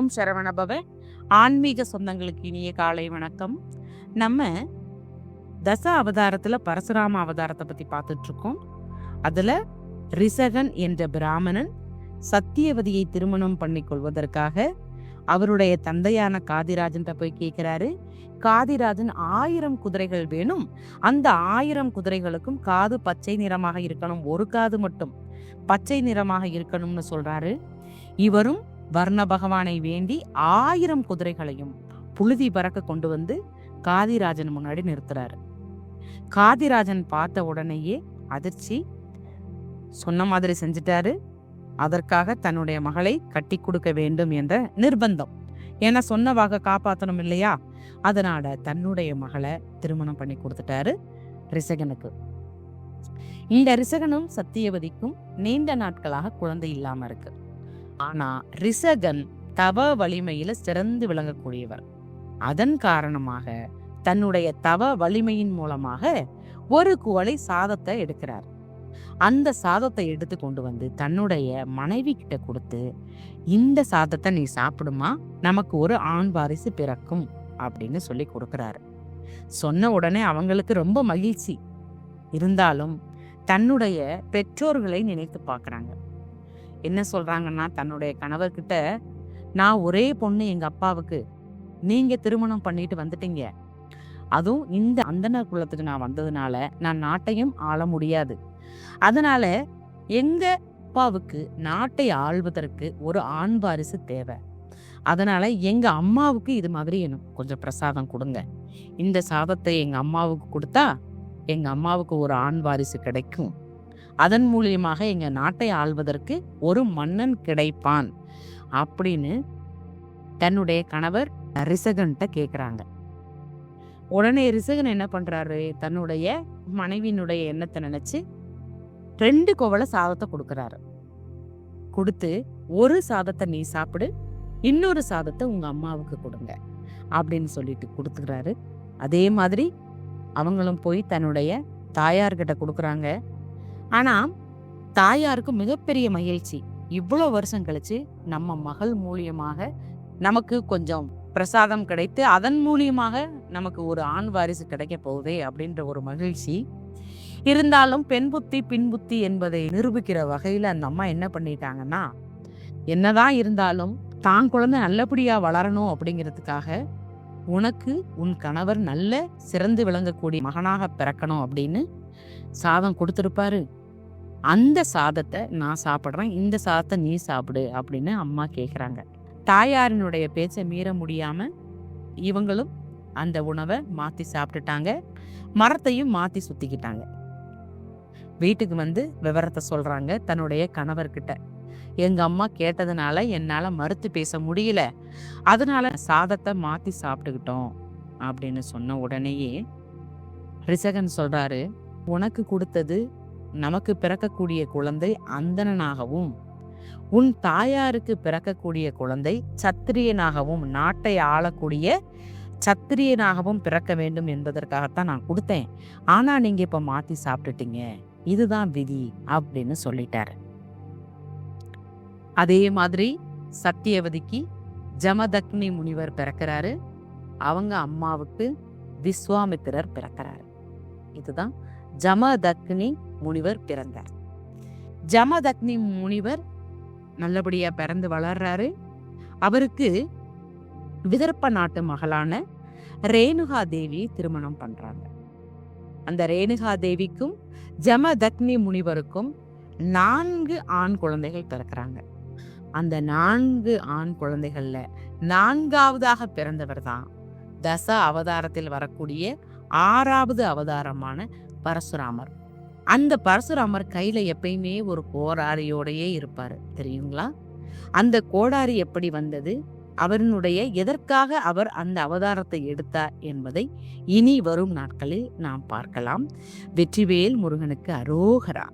ஓம் சரவணபவ. ஆன்மீக சொந்தங்களுக்கு இனிய காலை வணக்கம். நம்ம தச அவதாரத்தில் பரசுராம அவதாரத்தை பற்றி பார்த்துட்ருக்கோம். அதில் ரிசகன் என்ற பிராமணன் சத்தியவதியை திருமணம் பண்ணி கொள்வதற்காக அவருடைய தந்தையான காதிராஜன் போய் கேட்குறாரு காதிராஜன் ஆயிரம் குதிரைகள் வேணும். அந்த ஆயிரம் குதிரைகளுக்கும் காது பச்சை நிறமாக இருக்கணும். ஒரு காது மட்டும் பச்சை நிறமாக இருக்கணும்னு சொல்றாரு. இவரும் வர்ண பகவானை வேண்டி ஆயிரம் குதிரைகளையும் புழுதி பறக்க கொண்டு வந்து காதிராஜன் முன்னாடி நிறுத்துறாரு. காதிராஜன் பார்த்த உடனேயே அதிர்ச்சி. சொன்ன மாதிரி செஞ்சிட்டாரு. அதற்காக தன்னுடைய மகளை கட்டி கொடுக்க வேண்டும் என்ற நிர்பந்தம். ஏன்னா சொன்ன வாக காப்பாற்றணும் இல்லையா? அதனால தன்னுடைய மகளை திருமணம் பண்ணி கொடுத்துட்டாரு ரிசகனுக்கு இந்த ரிசகனும் சத்தியவதிக்கும் நீண்ட நாட்களாக குழந்தை இல்லாம இருக்கு. ஆனா ரிசகன் தவ வலிமையில சிறந்து விளங்கக்கூடியவர். அதன் காரணமாக தன்னுடைய தவ வலிமையின் மூலமாக ஒரு குவளை சாதத்தை எடுக்கிறார். அந்த சாதத்தை எடுத்து கொண்டு வந்து தன்னுடைய மனைவி கிட்ட கொடுத்து இந்த சாதத்தை நீ சாப்பிடுமா? நமக்கு ஒரு ஆண் வாரிசு பிறக்கும் அப்படின்னு சொல்லி கொடுக்கிறாரு. சொன்ன உடனே அவங்களுக்கு ரொம்ப மகிழ்ச்சி. இருந்தாலும் தன்னுடைய பெற்றோர்களை நினைத்து பார்க்குறாங்க. என்ன சொல்றாங்கன்னா தன்னுடைய கணவர்கிட்ட நான் ஒரே பொண்ணு எங்க அப்பாவுக்கு. நீங்க திருமணம் பண்ணிட்டு வந்துட்டீங்க. அதுவும் இந்த அந்தனர் குலத்துக்கு நான் வந்ததுனால நான் நாட்டையும் ஆள முடியாது. அதனால எங்க அப்பாவுக்கு நாட்டை ஆள்வதற்கு ஒரு ஆண் வாரிசு தேவை. அதனால எங்க அம்மாவுக்கு இது மாதிரி எனக்கு கொஞ்சம் பிரசாதம் கொடுங்க. இந்த சாதத்தை எங்க அம்மாவுக்கு கொடுத்தா எங்க அம்மாவுக்கு ஒரு ஆண் வாரிசு கிடைக்கும். அதன் மூலியமாக எங்கள் நாட்டை ஆள்வதற்கு ஒரு மன்னன் கிடைப்பான். அப்படின்னு தன்னுடைய கணவர் ரிசகன்கிட்ட கேட்குறாங்க உடனே ரிசகன் என்ன பண்ணுறாரு தன்னுடைய மனைவியினுடைய எண்ணத்தை நினச்சி ரெண்டு கோவலை சாதத்தை கொடுக்குறாரு. கொடுத்து ஒரு சாதத்தை நீ சாப்பிடு இன்னொரு சாதத்தை உங்கள் அம்மாவுக்கு கொடுங்க அப்படின்னு சொல்லிட்டு கொடுத்துக்கிறாரு. அதே மாதிரி அவங்களும் போய் தன்னுடைய தாயார்கிட்ட கொடுக்குறாங்க. ஆனா தாயாருக்கு மிகப்பெரிய மகிழ்ச்சி. இவ்வளோ வருஷம் கழிச்சு நம்ம மகள் மூலியமாக நமக்கு கொஞ்சம் பிரசாதம் கிடைத்து அதன் மூலியமாக நமக்கு ஒரு ஆண் வாரிசு கிடைக்க போகுதே அப்படின்ற ஒரு மகிழ்ச்சி. இருந்தாலும் பெண் புத்தி பின் புத்தி என்பதை நிரூபிக்கிற வகையில் அந்த அம்மா என்ன பண்ணிட்டாங்கன்னா என்னதான் இருந்தாலும் தான் குழந்தை நல்லபடியாக வளரணும் அப்படிங்கிறதுக்காக உனக்கு உன் கணவர் நல்ல சிறந்து விளங்கக்கூடிய மகனாக பிறக்கணும் அப்படின்னு சாதம் கொடுத்துருப்பாரு. அந்த சாதத்தை நான் சாப்பிட்றேன் இந்த சாதத்தை நீ சாப்பிடு அப்படின்னு அம்மா கேட்குறாங்க தாயாரினுடைய பேச்சை மீற முடியாமல் இவங்களும் அந்த உணவை மாற்றி சாப்பிட்டுட்டாங்க. மரத்தையும் மாற்றி சுற்றிக்கிட்டாங்க வீட்டுக்கு வந்து விவரத்தை சொல்கிறாங்க தன்னுடைய கணவர்கிட்ட. எங்கள் அம்மா கேட்டதுனால என்னால் மறுத்து பேச முடியல. அதனால சாதத்தை மாற்றி சாப்பிட்டுக்கிட்டோம் அப்படின்னு சொன்ன உடனேயே ரிசகன் சொல்கிறாரு உனக்கு கொடுத்தது நமக்கு பிறக்கக்கூடிய குழந்தை அந்தணனாகவும் உன் தாயாருக்கு பிறக்கக்கூடிய குழந்தை சத்திரியனாகவும் நாட்டை ஆளக்கூடிய சத்திரியனாகவும் பிறக்க வேண்டும் என்பதற்காகத்தான் நான் கொடுத்தேன். ஆனா நீங்க இப்ப மாத்தி சாப்பிட்டுட்டீங்க. இதுதான் விதி அப்படின்னு சொல்லிட்டாரு. அதே மாதிரி சத்தியவதிக்கு ஜமதக்னி முனிவர் பிறக்கிறாரு. அவங்க அம்மாவுக்கு விஸ்வாமித்திரர் பிறக்கிறாரு. இதுதான் ஜமதக்னி முனிவர் பிறந்தார். ஜமதக்னி முனிவர் நல்லபடியா பிறந்து வளர்றாரு. அவருக்கு விதர்ப்ப நாட்டு மகளான ரேணுகா தேவி திருமணம் பண்றாங்க. அந்த ரேணுகா தேவிக்கும் ஜமதக்னி முனிவருக்கும் நான்கு ஆண் குழந்தைகள் பிறக்கிறாங்க. அந்த நான்கு ஆண் குழந்தைகள்ல நான்காவதாக பிறந்தவர் தான் தச அவதாரத்தில் வரக்கூடிய ஆறாவது அவதாரமான பரசுராமர். அந்த பரசுராமர் கையில எப்பயுமே ஒரு கோடாரியோடையே இருப்பாரு. தெரியுங்களா? அந்த கோடாரி எப்படி வந்தது? அவரினுடைய எதற்காக அவர் அந்த அவதாரத்தை எடுத்தார் என்பதை இனி வரும் நாட்களில் நாம் பார்க்கலாம். வெற்றிவேல் முருகனுக்கு அரோகரா.